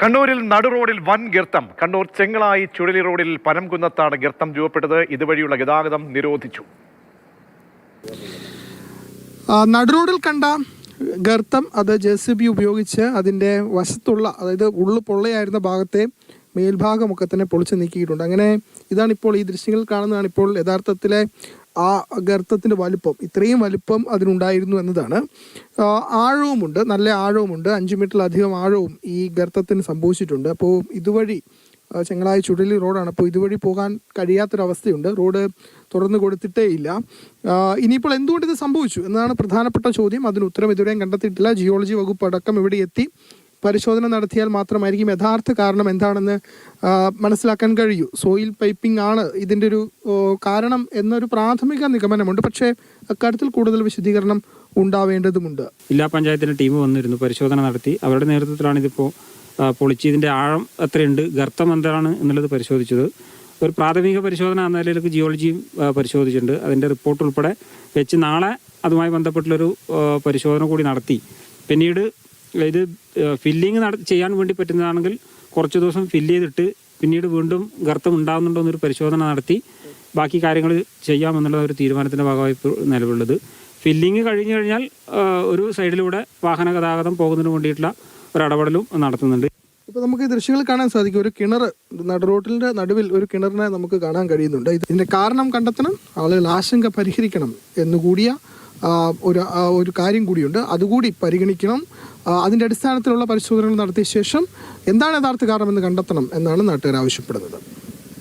കണ്ണൂരിൽ നടുറോഡിൽ വൻ ഗർത്തം. കണ്ണൂർ ചെങ്ങളായി ചുഴലി റോഡിൽ പനംകുന്നത്താണ് ഗർത്തം രൂപപ്പെട്ടത്. ഇതുവഴിയുള്ള ഗതാഗതം നിരോധിച്ചു. നടുറോഡിൽ കണ്ട ഗർത്തം അത് ജെ സി ബി ഉപയോഗിച്ച് അതിന്റെ വശത്തുള്ള അതായത് ഉള്ളു പൊള്ളയായിരുന്ന ഭാഗത്തെ മേൽഭാഗമൊക്കെ തന്നെ പൊളിച്ച് നീക്കിയിട്ടുണ്ട്. അങ്ങനെ ഇതാണ് ഇപ്പോൾ ഈ ദൃശ്യങ്ങൾ കാണുന്നതാണ് ഇപ്പോൾ യഥാർത്ഥത്തിലെ ആ ഗർത്തത്തിന്റെ വലുപ്പം ഇത്രയും വലുപ്പം അതിനുണ്ടായിരുന്നു എന്നതാണ്. ആഴവുമുണ്ട് നല്ല ആഴവുമുണ്ട്. അഞ്ച് മീറ്ററിലധികം ആഴവും ഈ ഗർത്തത്തിന് സംഭവിച്ചിട്ടുണ്ട്. അപ്പോൾ ഇതുവഴി ചെങ്ങളായി ചുഴലി റോഡാണ്. അപ്പോൾ ഇതുവഴി പോകാൻ കഴിയാത്തൊരവസ്ഥയുണ്ട്. റോഡ് തുറന്നു കൊടുത്തിട്ടേ ഇല്ല ഇനിയിപ്പോൾ എന്തുകൊണ്ട് ഇത് സംഭവിച്ചു? എന്നതാണ് പ്രധാനപ്പെട്ട ചോദ്യം. അതിന് ഉത്തരം ഇതുവരെയും കണ്ടെത്തിയിട്ടില്ല. ജിയോളജി വകുപ്പ് അടക്കം ഇവിടെ എത്തി. പരിശോധന നടത്തിയാൽ മാത്രമായിരിക്കും യഥാർത്ഥ കാരണം എന്താണെന്ന് മനസ്സിലാക്കാൻ കഴിയൂ. സോയിൽ പൈപ്പിംഗ് ആണ് ഇതിന്റെ ഒരു കാരണം എന്നൊരു പ്രാഥമിക നിഗമനമുണ്ട്. പക്ഷേ അക്കാര്യത്തിൽ കൂടുതൽ വിശദീകരണം ഉണ്ടാവേണ്ടതുമുണ്ട്. ജില്ലാ പഞ്ചായത്തിന്റെ ടീം വന്നിരുന്നു പരിശോധന നടത്തി. അവരുടെ നേതൃത്വത്തിലാണ് ഇതിപ്പോൾ പൊളിച്ച് ഇതിന്റെ ആഴം എത്രയുണ്ട് ഗർത്തം എന്താണ് എന്നുള്ളത് പരിശോധിച്ചത്. ഒരു പ്രാഥമിക പരിശോധന എന്ന നിലയിലേക്ക് ജിയോളജിയും പരിശോധിച്ചിട്ടുണ്ട്. അതിന്റെ റിപ്പോർട്ട് ഉൾപ്പെടെ വെച്ച് നാളെ അതുമായി ബന്ധപ്പെട്ടുള്ളൊരു പരിശോധന കൂടി നടത്തി. പിന്നീട് ഇത് ഫില്ലിങ് നട ചെയ്യാൻ വേണ്ടി പറ്റുന്നതാണെങ്കിൽ കുറച്ച് ദിവസം ഫില്ല് ചെയ്തിട്ട് പിന്നീട് വീണ്ടും ഗർത്തം ഉണ്ടാകുന്നുണ്ടോ എന്നൊരു പരിശോധന നടത്തി ബാക്കി കാര്യങ്ങൾ ചെയ്യാമെന്നുള്ള ഒരു തീരുമാനത്തിന്റെ ഭാഗമായി നിലവിലുള്ളത്. ഫില്ലിങ് കഴിഞ്ഞു കഴിഞ്ഞാൽ ഒരു സൈഡിലൂടെ വാഹന ഗതാഗതം പോകുന്നതിന് വേണ്ടിയിട്ടുള്ള ഒരു ഇടപെടലും നടത്തുന്നുണ്ട്. ഇപ്പോൾ നമുക്ക് ഈ ദൃശ്യങ്ങൾ കാണാൻ സാധിക്കും. ഒരു കിണർ നടുറോട്ടിന്റെ നടുവിൽ ഒരു കിണറിനെ നമുക്ക് കാണാൻ കഴിയുന്നുണ്ട്. ഇതിന്റെ കാരണം കണ്ടെത്തണം ആളുകൾ ആശങ്ക പരിഹരിക്കണം എന്നുകൂടിയ ഒരു ഒരു കാര്യം കൂടിയുണ്ട്. അതുകൂടി പരിഗണിക്കണം. അതിന്റെ അടിസ്ഥാനത്തിലുള്ള പരിശോധനകൾ നടത്തിയ ശേഷം എന്താണ് യഥാർത്ഥ കാരണമെന്ന് കണ്ടെത്തണം എന്നാണ് നാട്ടുകാർ ആവശ്യപ്പെടുന്നത്.